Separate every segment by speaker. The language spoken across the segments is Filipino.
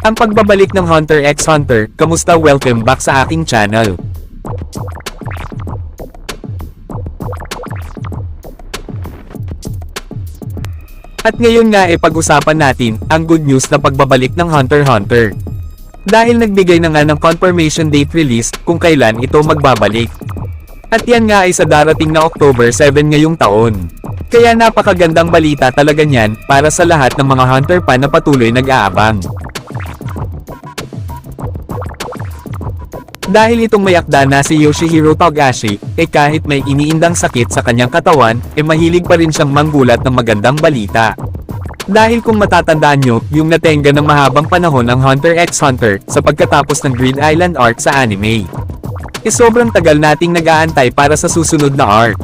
Speaker 1: Ang pagbabalik ng Hunter x Hunter, kamusta welcome back sa aking channel. At ngayon nga e pag-usapan natin ang good news na pagbabalik ng Hunter Hunter. Dahil nagbigay na nga ng confirmation date release kung kailan ito magbabalik. At yan nga ay sa darating na October 7 ngayong taon. Kaya napakagandang balita talaga niyan para sa lahat ng mga hunter pa na patuloy nag-aabang. Dahil itong mayakda na si Yoshihiro Togashi, eh kahit may iniindang sakit sa kanyang katawan, eh mahilig pa rin siyang manggulat ng magandang balita. Dahil kung matatandaan nyo, yung natenga ng mahabang panahon ng Hunter x Hunter sa pagkatapos ng Grid Island arc sa anime. Eh sobrang tagal nating nag-aantay para sa susunod na arc.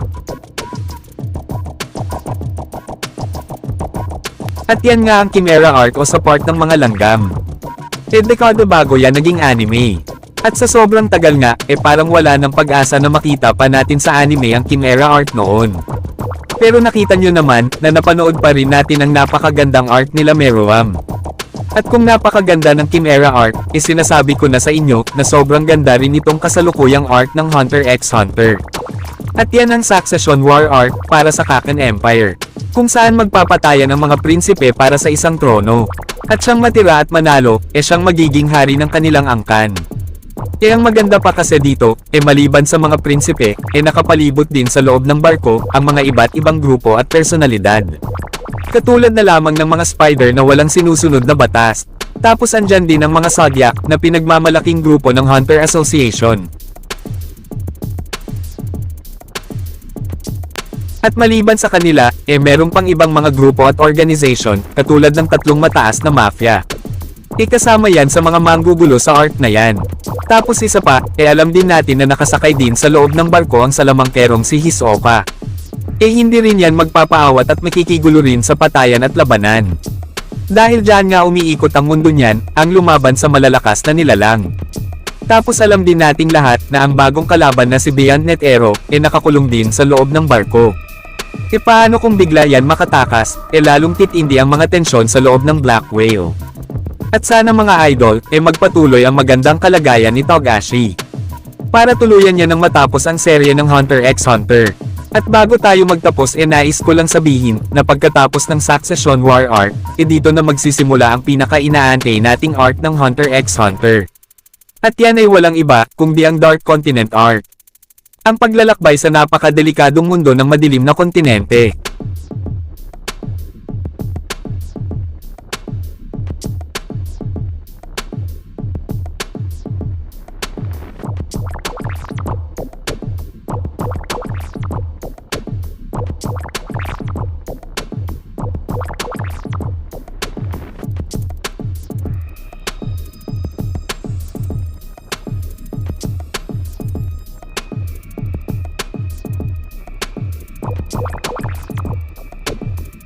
Speaker 1: At yan nga ang Chimera arc o sa part ng mga langgam. Eh dekada bago yan naging anime. At sa sobrang tagal nga, eh parang wala ng pag-asa na makita pa natin sa anime ang Chimera art noon. Pero nakita nyo naman, na napanood pa rin natin ang napakagandang art nila Meruam. At kung napakaganda ng Chimera art, eh sinasabi ko na sa inyo, na sobrang ganda rin itong kasalukuyang art ng Hunter x Hunter. At yan ang Succession War art, para sa Kaken Empire. Kung saan magpapatayan ang mga prinsipe para sa isang trono. At siyang matira at manalo, eh siyang magiging hari ng kanilang angkan. Eh ang maganda pa kasi dito, eh maliban sa mga prinsipe, eh nakapalibot din sa loob ng barko, ang mga iba't ibang grupo at personalidad. Katulad na lamang ng mga spider na walang sinusunod na batas. Tapos andyan din ang mga zodiac na pinagmamalaking grupo ng Hunter Association. At maliban sa kanila, eh meron pang ibang mga grupo at organization, katulad ng tatlong mataas na mafia. Ikasama yan sa mga manggugulo sa art na yan. Tapos isa pa, eh alam din natin na nakasakay din sa loob ng barko ang salamangkerong si Hisoka. Eh hindi rin yan magpapaawat at makikigulo rin sa patayan at labanan. Dahil dyan nga umiikot ang mundo niyan, ang lumaban sa malalakas na nilalang. Tapos alam din nating lahat na ang bagong kalaban na si Beyond Net Aero, eh nakakulong din sa loob ng barko. E paano kung bigla yan makatakas, e lalong titindi ang mga tensyon sa loob ng Black Whale. At sana mga idol, e magpatuloy ang magandang kalagayan ni Togashi. Para tuluyan niya nang matapos ang serye ng Hunter x Hunter. At bago tayo magtapos e nais ko lang sabihin, na pagkatapos ng Succession War arc, e dito na magsisimula ang pinaka-inaantay nating arc ng Hunter x Hunter. At yan ay walang iba, kundi ang Dark Continent arc. Ang paglalakbay sa napakadelikadong mundo ng madilim na kontinente.